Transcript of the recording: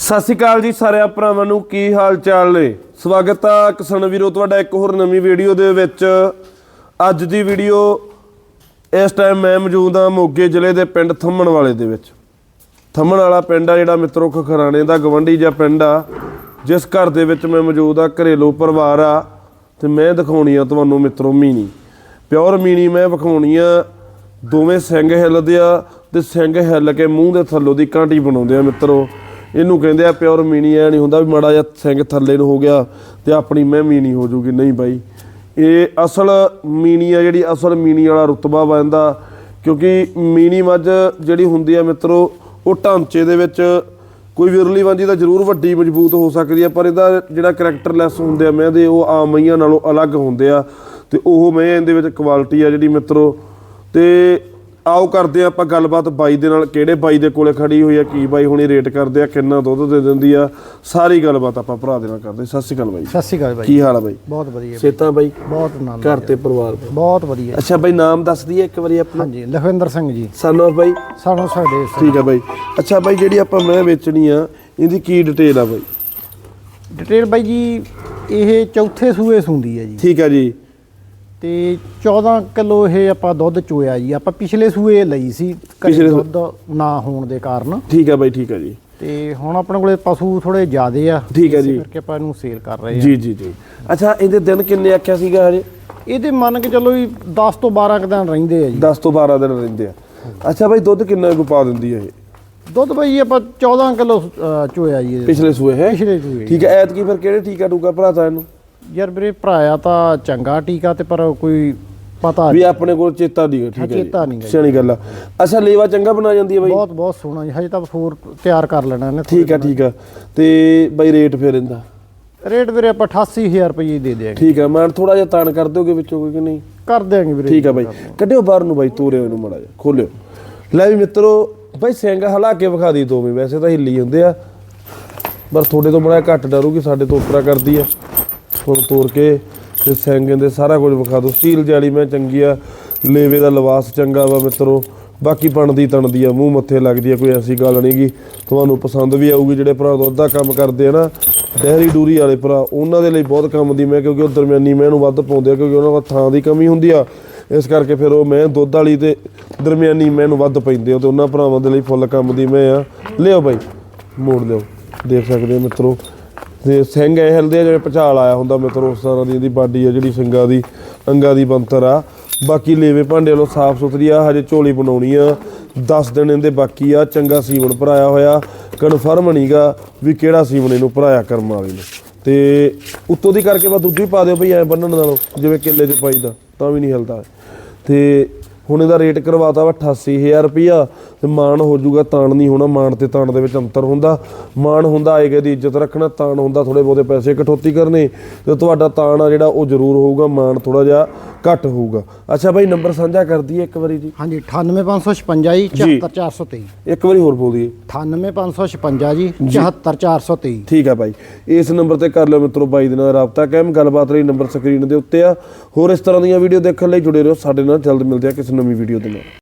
ਸਤਿ ਸ਼੍ਰੀ ਅਕਾਲ ਜੀ ਸਾਰਿਆਂ ਭਰਾਵਾਂ ਨੂੰ, ਕੀ ਹਾਲ ਚਾਲ ਨੇ? ਸਵਾਗਤ ਆ ਕਿਸਾਨ ਵੀਰੋ, ਤੁਹਾਡਾ ਇੱਕ ਹੋਰ ਨਵੀਂ ਵੀਡੀਓ ਦੇ ਵਿੱਚ। ਅੱਜ ਦੀ ਵੀਡੀਓ ਇਸ ਟਾਈਮ ਮੈਂ ਮੌਜੂਦ ਆ ਮੋਗੇ ਜ਼ਿਲ੍ਹੇ ਦੇ ਪਿੰਡ ਥੰਮਣ ਵਾਲੇ ਦੇ ਵਿੱਚ। ਥੰਮਣ ਵਾਲਾ ਪਿੰਡ ਆ ਜਿਹੜਾ ਮਿੱਤਰੋ ਖਖਰਾਣੇ ਦਾ ਗਵੰਡੀ ਜਾਂ ਪਿੰਡ ਆ। ਜਿਸ ਘਰ ਦੇ ਵਿੱਚ ਮੈਂ ਮੌਜੂਦ ਆ ਘਰੇਲੂ ਪਰਿਵਾਰ ਆ ਤੇ ਮੈਂ ਦਿਖਾਉਣੀ ਆ ਤੁਹਾਨੂੰ ਮਿੱਤਰੋ ਮੀਣੀ। ਪਿਓਰ ਮੀਣੀ ਮੈਂ ਵਿਖਾਉਣੀ ਆ, ਦੋਵੇਂ ਸਿੰਘ ਹਿੱਲਦੇ ਆ ਤੇ ਸਿੰਘ ਹਿੱਲ ਕੇ ਮੂੰਹ ਦੇ ਥੱਲੋਂ ਦੀ ਕਾਂਟੀ ਬਣਾਉਂਦੇ ਆ ਮਿੱਤਰੋ। ਇਹਨੂੰ ਕਹਿੰਦੇ ਆ, ਪਿਓਰ ਮੀਣੀ ਐ ਨਹੀਂ ਹੁੰਦਾ ਵੀ ਮਾੜਾ ਜਿਹਾ ਸਿੰਘ ਥੱਲੇ ਨੂੰ ਹੋ ਗਿਆ ਤੇ ਆਪਣੀ ਮੈਂ ਮੀਣੀ ਹੋ ਜੂਗੀ। ਨਹੀਂ ਬਾਈ, ਇਹ ਅਸਲ ਮੀਣੀ ਆ ਜਿਹੜੀ ਅਸਲ ਮੀਣੀ ਵਾਲਾ ਰੁਤਬਾ ਬੰਦਾ ਕਿਉਂਕਿ ਮੀਣੀ ਮੱਝ ਜਿਹੜੀ ਹੁੰਦੀ ਆ ਮਿੱਤਰੋ, ਉਹ ਢਾਂਚੇ ਦੇ ਵਿੱਚ ਕੋਈ ਵਿਰਲੀ ਵਾਂਝੀ ਤਾਂ ਜ਼ਰੂਰ ਵੱਡੀ ਮਜ਼ਬੂਤ ਹੋ ਸਕਦੀ ਆ, ਪਰ ਇਹਦਾ ਜਿਹੜਾ ਕੈਰੈਕਟਰਲੈਸ ਹੁੰਦੇ ਆ ਮੈਂ ਦੇ ਉਹ ਆਮ ਮਈਆਂ ਨਾਲੋਂ ਅਲੱਗ ਹੁੰਦੇ ਆ ਤੇ ਉਹ ਮੈਂ ਇਹਦੇ ਵਿੱਚ ਕੁਆਲਿਟੀ ਆ ਜਿਹੜੀ ਮਿੱਤਰੋ, ਤੇ ਆਓ ਕਰਦੇ ਆ ਆਪਾਂ ਗੱਲਬਾਤ ਬਾਈ ਦੇ ਨਾਲ ਕਿਹੜੇ ਬਾਈ ਦੇ ਕੋਲੇ ਖੜੀ ਹੋਈ ਆ ਕੀ ਬਾਈ ਹੁਣੀ ਰੇਟ ਕਰਦੇ ਆ ਕਿੰਨਾ ਦੁੱਧ ਦੇ ਦਿੰਦੀ ਆ ਸਾਰੀ ਗੱਲਬਾਤ ਆਪਾਂ ਭਰਾ ਦੇ ਨਾਲ ਕਰਦੇ ਸਤਿ ਸ਼੍ਰੀ ਅਕਾਲ ਬਾਈ। ਸਤਿ ਸ਼੍ਰੀ ਅਕਾਲ ਬਾਈ। ਕੀ ਹਾਲ ਆ ਬਾਈ? ਬਹੁਤ ਵਧੀਆ ਸੇਤਾ ਬਾਈ? ਬਹੁਤ ਆਨੰਦ ਘਰ ਤੇ ਪਰਿਵਾਰ ਬਹੁਤ ਵਧੀਆ। ਅੱਛਾ ਬਾਈ ਨਾਮ ਦੱਸ ਦਈਏ ਇੱਕ ਵਾਰੀ ਆਪਣਾ। ਹਾਂਜੀ ਲਖਵਿੰਦਰ ਸਿੰਘ ਜੀ। ਸਾਨੂੰ ਬਾਈ? ਸਾਨੂੰ ਸਾਡੇ ਠੀਕ ਆ ਬਾਈ। ਅੱਛਾ ਬਾਈ ਜਿਹੜੀ ਆਪਾਂ ਮੈਂ ਵੇਚਣੀ ਆ ਇਹਦੀ ਕੀ ਡਿਟੇਲ ਆ ਬਾਈ? ਡਿਟੇਲ ਬਾਈ ਜੀ ਇਹ ਚੌਥੇ ਸੂਏ ਸੁੰਦੀ ਹੈ ਜੀ। ਠੀਕ ਆ ਜੀ। ਤੇ 14 ਕਿਲੋ ਇਹ ਆਪਾਂ ਦੁੱਧ ਚੋਇਆ ਜੀ। ਆਪਾਂ ਪਿਛਲੇ ਸੂਏ ਲਈ ਸੀ ਪਿਛਲੇ ਸੂ- ਦੁੱਧ ਨਾ ਹੋਣ ਦੇ ਕਾਰਨ। ਠੀਕ ਆ ਬਾਈ ਠੀਕ ਆ ਜੀ। ਤੇ ਹੁਣ ਆਪਣੇ ਕੋਲੇ ਪਸ਼ੂ ਥੋੜੇ ਜ਼ਿਆਦੇ ਆ ਠੀਕ ਹੈ ਇਸੇ ਜੀ। ਕਰਕੇ ਆਪਾਂ ਇਹਨੂੰ ਸੇਲ ਕਰ ਰਹੇ ਆ। ਜੀ ਜੀ ਜੀ। ਅੱਛਾ ਇਹਦੇ ਦਿਨ ਕਿੰਨੇ ਆਖਿਆ ਸੀਗਾ ਹਜੇ? ਇਹਦੇ ਮੰਨ ਕੇ ਚੱਲੋ ਵੀ 10 ਤੋਂ 12 ਕੁ ਦਿਨ ਰਹਿੰਦੇ ਆ ਜੀ। 10 ਤੋਂ 12 ਦਿਨ ਰਹਿੰਦੇ ਆ। ਅੱਛਾ ਬਾਈ ਦੁੱਧ ਕਿੰਨਾ ਕੁ ਪਾ ਦਿੰਦੀ ਹੈ ਇਹ? ਦੁੱਧ ਬਾਈ ਆਪਾਂ 14 ਕਿਲੋ ਚੋਇਆ ਜੀ ਇਹਦੇ। ਪਿਛਲੇ ਸੂਏ ਹੈ? ਪਿਛਲੇ ਸੂਏ ਠੀਕ ਹੈ ਐਤਕੀ ਫਿਰ ਕਿਹੜੇ ਟੀਕਾ ਟੂਕਾ ਭਰਾਤਾ ਇਹਨੂੰ? ਯਾਰ ਵੀਰੇ ਭਰਾਇਆ ਤਾਂ ਚੰਗਾ ਟੀਕਾ ਤੇ ਪਰ ਕੋਈ ਪਤਾ ਵੀ ਆਪਣੇ ਕੋਲ ਚੇਤਾ ਨਹੀਂ ਗਾ, ਠੀਕ ਹੈ ਜੀ। ਚੇਤਾ ਨਹੀਂ ਗਾ ਜੀ। ਸਿਆਣੀ ਗੱਲ ਆ। ਅੱਛਾ ਲੇਵਾ ਚੰਗਾ ਬਣਾ ਜਾਂਦੀ ਹੈ ਬਾਈ? ਬਹੁਤ ਬਹੁਤ ਸੋਹਣਾ ਜੀ। ਹਜੇ ਤਾਂ ਫੋਰ ਤਿਆਰ ਕਰ ਲੈਣਾ ਇਹਨੇ ਠੀਕ ਆ ਠੀਕ ਆ। ਤੇ ਬਾਈ ਰੇਟ ਫਿਰ ਇਹਦਾ? ਰੇਟ ਵੀਰੇ ਆਪਾਂ 88000 ਰੁਪਏ ਦੇ ਦਿਆਂਗੇ। ਠੀਕ ਆ ਮੈਂ ਥੋੜਾ ਜਿਹਾ ਤਾਣ ਕਰ ਦੋਗੇ ਵਿੱਚੋਂ ਕੋਈ ਕਿ ਨਹੀਂ? ਕਰ ਦਿਆਂਗੇ ਵੀਰੇ ਠੀਕ ਆ ਬਾਈ। ਕੱਢਿਓ ਬਾਹਰ ਨੂੰ ਬਾਈ ਤੋਰਿਓ ਇਹਨੂੰ ਮੜਾ ਜਿਹਾ ਖੋਲਿਓ। ਲੈ ਵੀ ਮਿੱਤਰੋ ਬਾਈ ਸਿੰਘ ਹਲਾ ਕੇ ਵਿਖਾ ਦੀ ਦੋਵੇਂ ਵੈਸੇ ਤਾਂ ਹਿੱਲੀ ਹੁੰਦੇ ਆ। ਪਰ ਤੁਹਾਡੇ ਤੋਂ ਬੜਾ ਘੱਟ ਡਰੂਗੀ ਸਾਡੇ ਤੋਂ ਉਪਰਾ ਕਰਦੀ ਆ। ਹੁਣ ਤੋਰ ਕੇ ਤੇ ਸਿੰਘ ਦੇ ਸਾਰਾ ਕੁਝ ਵਿਖਾ ਦੋ ਸਟੀਲ ਜਾਲੀ ਮੈਂ ਚੰਗੀ ਆ, ਲੇਵੇ ਦਾ ਲਿਵਾਸ ਚੰਗਾ ਵਾ ਮਿੱਤਰੋ। ਬਾਕੀ ਬਣਦੀ ਤਣਦੀ ਆ, ਮੂੰਹ ਮੱਥੇ ਲੱਗਦੀ ਆ, ਕੋਈ ਐਸੀ ਗੱਲ ਨਹੀਂਗੀ ਤੁਹਾਨੂੰ ਪਸੰਦ ਵੀ ਆਊਗੀ, ਜਿਹੜੇ ਭਰਾ ਦੁੱਧ ਦਾ ਕੰਮ ਕਰਦੇ ਆ ਨਾ, ਡੈਰੀ ਡੂਰੀ ਵਾਲੇ ਭਰਾ, ਉਹਨਾਂ ਦੇ ਲਈ ਬਹੁਤ ਕੰਮ ਦੀ ਮੈਂ, ਕਿਉਂਕਿ ਉਹ ਦਰਮਿਆਨੀ ਮੈਂ ਨੂੰ ਵੱਧ ਪਾਉਂਦੇ ਆ, ਕਿਉਂਕਿ ਉਹਨਾਂ ਕੋਲ ਥਾਂ ਦੀ ਕਮੀ ਹੁੰਦੀ ਆ। ਇਸ ਕਰਕੇ ਫਿਰ ਉਹ ਮੈਂ ਦੁੱਧ ਵਾਲੀ ਤੇ ਦਰਮਿਆਨੀ ਮੈਂ ਨੂੰ ਵੱਧ ਪੈਂਦੇ ਆ, ਤੇ ਉਹਨਾਂ ਭਰਾਵਾਂ ਦੇ ਲਈ ਫੁੱਲ ਕੰਮ ਦੀ ਮੈਂ ਆ। ਲਿਓ ਬਾਈ, ਮੋੜ ਲਿਓ ਦੇਖ ਸਕਦੇ ਹੋ ਮਿੱਤਰੋ ਤੇ ਸਿੰਘ ਐ ਹਿਲਦੇ ਆ ਜਿਹੜੇ ਪਚਾਲ ਆਇਆ ਹੁੰਦਾ, ਮਿੱਤਰੋ ਉਸ ਤਰ੍ਹਾਂ ਦੀ ਇਹਦੀ ਬਾਡੀ ਆ ਜਿਹੜੀ ਸਿੰਘਾਂ ਦੀ ਅੰਗਾਂ ਦੀ ਬੰਤਰ ਆ। ਬਾਕੀ ਲੇਵੇ ਭਾਂਡੇ ਵੱਲੋਂ ਸਾਫ਼ ਸੁਥਰੀ ਆ, ਹਜੇ ਝੋਲੀ ਬਣਾਉਣੀ ਆ। 10 ਦਿਨ ਇਹਦੇ ਬਾਕੀ ਆ, ਚੰਗਾ ਸੀਵਨ ਭਰਾਇਆ ਹੋਇਆ। ਕਨਫਰਮ ਨਹੀਂਗਾ ਵੀ ਕਿਹੜਾ ਸੀਵਨ ਇਹਨੂੰ ਭਰਾਇਆ ਕਰਮ ਵਾਲੇ ਨੇ। ਤੇ ਉੱਤੋਂ ਦੀ ਕਰਕੇ ਬਸ ਦੁੱਧ ਵੀ ਪਾ ਦਿਓ ਭਈ ਐ ਬੰਨਣ ਨਾਲੋਂ, ਜਿਵੇਂ ਕਿੱਲੇ 'ਚ ਪਾਈਦਾ, ਤਾਂ ਵੀ ਨਹੀਂ ਹਿਲਦਾ। ਤੇ ਹੁਣ ਇਹਦਾ ਰੇਟ ਕਰਵਾਤਾ ਵਾ 88000 ਰੁਪਿਆ ਤੇ ਮਾਣ ਹੋ ਜਾਊਗਾ ਤਾਣ ਨਹੀਂ ਹੋਣਾ ਮਾਣ ਤੇ ਤਾਣ ਦੇ ਵਿੱਚ ਅੰਤਰ ਹੁੰਦਾ। ਮਾਣ ਹੁੰਦਾ ਆਏਗਾ ਦੀ ਇੱਜ਼ਤ ਰੱਖਣਾ ਤਾਣ ਹੁੰਦਾ ਥੋੜੇ ਬਹੁਤੇ ਪੈਸੇ ਕਟੌਤੀ ਕਰਨੇ ਤੇ ਤੁਹਾਡਾ ਤਾਣ ਆ ਜਿਹੜਾ ਉਹ ਜ਼ਰੂਰ ਹੋਊਗਾ ਮਾਣ ਥੋੜਾ ਜਿਹਾ ਘੱਟ ਹੋਊਗਾ। ਅੱਛਾ ਭਾਈ ਨੰਬਰ ਸਾਂਝਾ ਕਰ ਦਈਏ ਇੱਕ ਵਾਰੀ ਜੀ। ਹਾਂਜੀ 98556 ਜੀ 74423 ਇੱਕ ਵਾਰੀ ਹੋਰ ਬੋਲ ਦਈਏ 98556 ਜੀ 74423 ਠੀਕ ਆ ਭਾਈ ਇਸ ਨੰਬਰ ਤੇ ਕਰ ਲਿਓ ਮਿੱਤਰੋ ਬਾਈ ਦੇ ਨਾਲ ਰਾਬਤਾ ਕਾਇਮ। ਗੱਲਬਾਤ ਲਈ ਨੰਬਰ ਸਕਰੀਨ ਦੇ ਉੱਤੇ ਆ। ਹੋਰ ਇਸ ਤਰ੍ਹਾਂ ਦੀਆਂ ਵੀਡੀਓ ਦੇਖਣ ਲਈ ਜੁੜੇ ਰਹੋ। ਸਾਡੇ ਨਾਲ ਜਲਦ ਮਿਲਦੇ ਆ ਕਿਸੇ ਨਵੀਂ ਵੀਡੀਓ ਦੇ ਨਾਲ